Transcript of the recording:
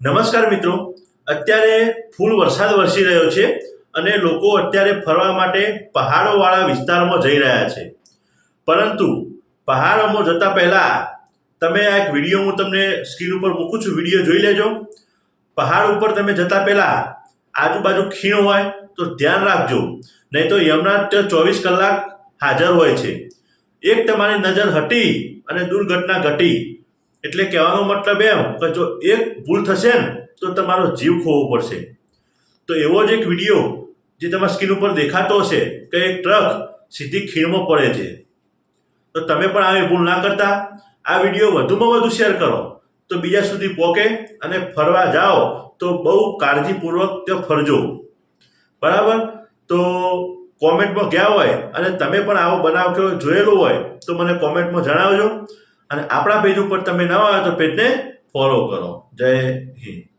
નમસ્કાર મિત્રો. અત્યારે ફૂલ વરસાદ વરસી રહ્યો છે અને લોકો અત્યારે ફરવા માટે પહાડોવાળા વિસ્તારોમાં જઈ રહ્યા છે. પરંતુ પહાડોમાં જતા પહેલા તમે આ એક વીડિયો હું તમને સ્ક્રીન ઉપર મૂકું છું. વીડિયો જોઈ લેજો. પહાડ ઉપર તમે જતા પહેલા આજુબાજુ ખીણ હોય તો ધ્યાન રાખજો. નહીં તો યમના ચોવીસ કલાક હાજર હોય છે. એક તમારી નજર હટી અને દુર્ઘટના ઘટી. એટલે કહેવાનો મતલબ એમ કે જો એક ભૂલ થશે ને, તો તમારો જીવ ખોવો પડશે. તો એવો જ એક વીડિયો જે તમારા સ્ક્રીન ઉપર દેખાતો હશે કે એક ટ્રક સીધી ખીણમાં પડે છે. તો તમે પણ આવી ભૂલ ના કરતા. આ વીડિયો વધુમાં વધુ શેર કરો. તો બીજા સુધી પહોંચે અને ફરવા જાઓ તો બહુ કાળજીપૂર્વક ત્યાં ફરજો. બરાબર? તો કોમેન્ટમાં ગયા હોય અને તમે પણ આવો બનાવ કેવો જોયેલો હોય તો મને કોમેન્ટમાં જણાવજો. અને આપણા પેજ ઉપર તમે નવા આવ્યા તો પેજને ફોલો કરો. જય હિન્દ.